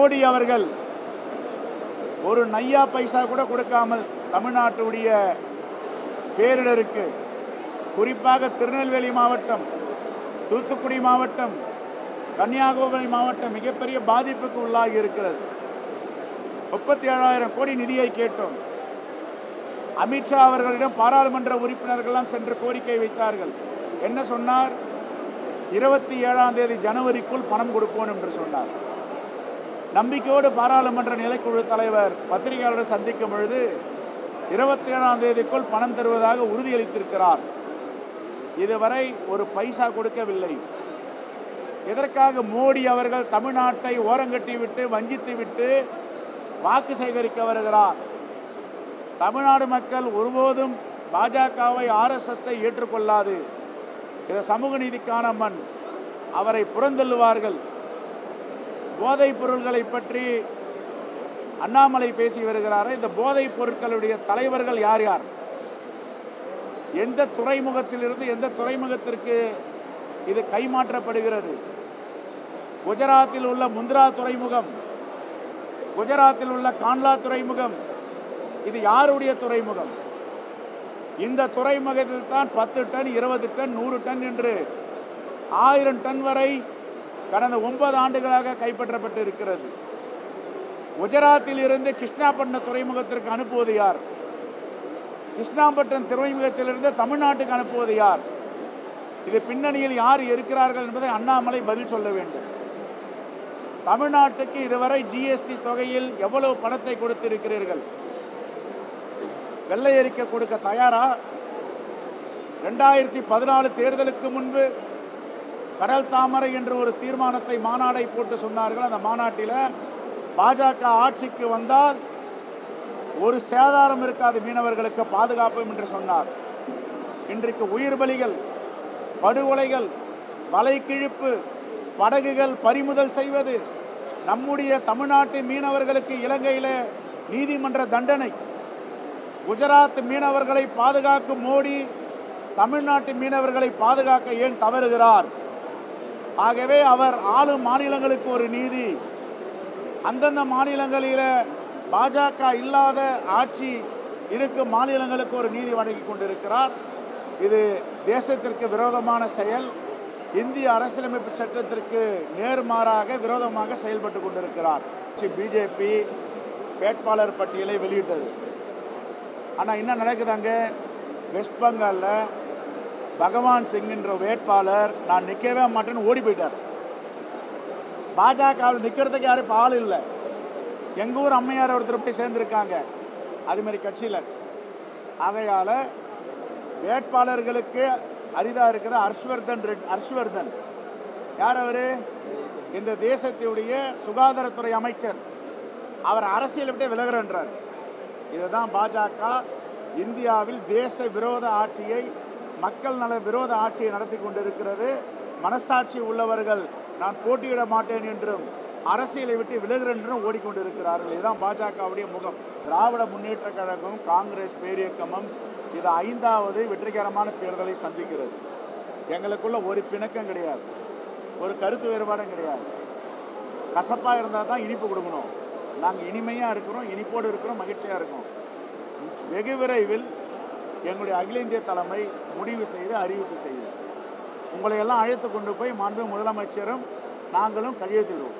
மோடி அவர்கள் ஒரு நையா பைசா கூட கொடுக்காமல் தமிழ்நாட்டுடைய பேரிடருக்கு குறிப்பாக திருநெல்வேலி மாவட்டம் தூத்துக்குடி மாவட்டம் கன்னியாகுமரி மாவட்டம் மிகப்பெரிய பாதிப்புக்கு உள்ளாகி இருக்கிறது. முப்பத்தி ஏழாயிரம் கோடி நிதியை கேட்டோம். அமித்ஷா அவர்களிடம் பாராளுமன்ற உறுப்பினர்கள்லாம் சென்று கோரிக்கை வைத்தார்கள். என்ன சொன்னார்? இருபத்தி ஏழாம் தேதி ஜனவரிக்குள் பணம் கொடுப்போம் என்று சொன்னார். நம்பிக்கையோடு பாராளுமன்ற நிலைக்குழு தலைவர் பத்திரிகையாளரை சந்திக்கும் பொழுது இருபத்தி ஏழாம் தேதிக்குள் பணம் தருவதாக உறுதியளித்திருக்கிறார். இதுவரை ஒரு பைசா கொடுக்கவில்லை. இதற்காக மோடி அவர்கள் தமிழ்நாட்டை ஓரங்கட்டி விட்டு வஞ்சித்து விட்டு வாக்கு சேகரிக்க வருகிறார்? தமிழ்நாடு மக்கள் ஒருபோதும் பாஜகவை ஆர்எஸ்எஸ்ஸை ஏற்றுக்கொள்ளாது. இது சமூக நீதிக்கான மண். அவரை புறந்தள்ளுவார்கள். போதைப் பொருள்களை பற்றி அண்ணாமலை பேசி வருகிறாரே இந்த போதைப் பொருட்களுடைய தலைவர்கள் யார் யார்? எந்த துறைமுகத்திலிருந்து எந்த துறைமுகத்திற்கு இது கைமாற்றப்படுகிறது? குஜராத்தில் உள்ள முந்திரா துறைமுகம் குஜராத்தில் உள்ள கான்லா துறைமுகம் இது யாருடைய துறைமுகம்? இந்த துறைமுகத்தில் தான் பத்து டன் இருபது டன் நூறு டன் என்று ஆயிரம் டன் வரை கடந்த ஒன்பது ஆண்டுகளாக கைப்பற்றப்பட்டு இருக்கிறது. குஜராத்தில் இருந்து கிருஷ்ணாபட்டினம் துறைமுகத்திற்கு அனுப்புவது யார்? கிருஷ்ணாபட்டினம் துறைமுகத்திலிருந்து தமிழ்நாட்டுக்கு அனுப்புவது யார்? இது பின்னணியில் யார் இருக்கிறார்கள் என்பதை அண்ணாமலை பதில் சொல்ல வேண்டும். தமிழ்நாட்டுக்கு இதுவரை ஜிஎஸ்டி தொகையில் எவ்வளவு பணத்தை கொடுத்திருக்கிறீர்கள்? வெள்ளை அறிக்கை கொடுக்க தயாரா? ரெண்டாயிரத்தி பதினாலு தேர்தலுக்கு முன்பு கடல் தாமரை என்று ஒரு தீர்மானத்தை மாநாடை போட்டு சொன்னார்கள். அந்த மாநாட்டில் பாஜக ஆட்சிக்கு வந்தால் ஒரு சேதாரம் இருக்காது மீனவர்களுக்கு பாதுகாப்பும் என்று சொன்னார். இன்றைக்கு உயிர் பலிகள் படுகொலைகள் வலை கிழிப்பு படகுகள் பறிமுதல் செய்வது நம்முடைய தமிழ்நாட்டு மீனவர்களுக்கு இலங்கையில் நீதிமன்ற தண்டனை. குஜராத் மீனவர்களை பாதுகாக்கும் மோடி தமிழ்நாட்டு மீனவர்களை பாதுகாக்க ஏன் தவறுகிறார்? ஆகவே அவர் ஆளும் மாநிலங்களுக்கு ஒரு நீதி. அந்தந்த மாநிலங்களில் பாஜக இல்லாத ஆட்சி இருக்கும் மாநிலங்களுக்கு ஒரு நீதி வழங்கி கொண்டிருக்கிறார். இது தேசத்திற்கு விரோதமான செயல். இந்திய அரசியலமைப்பு சட்டத்திற்கு நேர்மாறாக விரோதமாக செயல்பட்டு கொண்டிருக்கிறார். பிஜேபி வேட்பாளர் பட்டியலை வெளியிட்டது. ஆனால் என்ன நடக்குது அங்கே? வெஸ்ட் பெங்காலில் பகவான் சிங் என்ற வேட்பாளர் நான் நிற்கவே மாட்டேன்னு ஓடி போயிட்டார். பாஜகவில் நிற்கிறதுக்கு யாரும் இப்போ ஆள் இல்லை. எங்கள் ஊர் அம்மையார் ஒருத்தர் போய் சேர்ந்துருக்காங்க. அதுமாரி கட்சியில். ஆகையால் வேட்பாளர்களுக்கு அரிதாக இருக்குது ஹர்ஷ்வர்தன் ரெட் ஹர்ஷ்வர்தன். யார் அவர்? இந்த தேசத்துடைய சுகாதாரத்துறை அமைச்சர். அவர் அரசியல் விட்டே விலகிறன்றார். இதுதான் பாஜக இந்தியாவில் தேச விரோத ஆட்சியை மக்கள் நல விரோத ஆட்சியை நடத்தி கொண்டிருக்கிறது. மனசாட்சி உள்ளவர்கள் நான் போட்டியிட மாட்டேன் என்றும் அரசியலை விட்டு விலகிறேன் என்றும் ஓடிக்கொண்டிருக்கிறார்கள். இதுதான் பாஜகவுடைய முகம். திராவிட முன்னேற்ற கழகம் காங்கிரஸ் பேரியக்கமும் இது ஐந்தாவது வெற்றிகரமான தேர்தலை சந்திக்கிறது. எங்களுக்குள்ள ஒரு பிணக்கம் கிடையாது. ஒரு கருத்து வேறுபாடும் கிடையாது. கசப்பாக இருந்தால் தான் இனிப்பு கொடுக்கணும். நாங்கள் இனிமையாக இருக்கிறோம் இனிப்போடு இருக்கிறோம் மகிழ்ச்சியாக இருக்கோம். வெகு விரைவில் எங்களுடைய அகில இந்திய தலைமை முடிவு செய்து அறிவிப்பு செய்யும் உங்களை எல்லாம் அழைத்து கொண்டு போய் மாண்பு முதலமைச்சரும் நாங்களும் கையெழுத்திடுவோம்.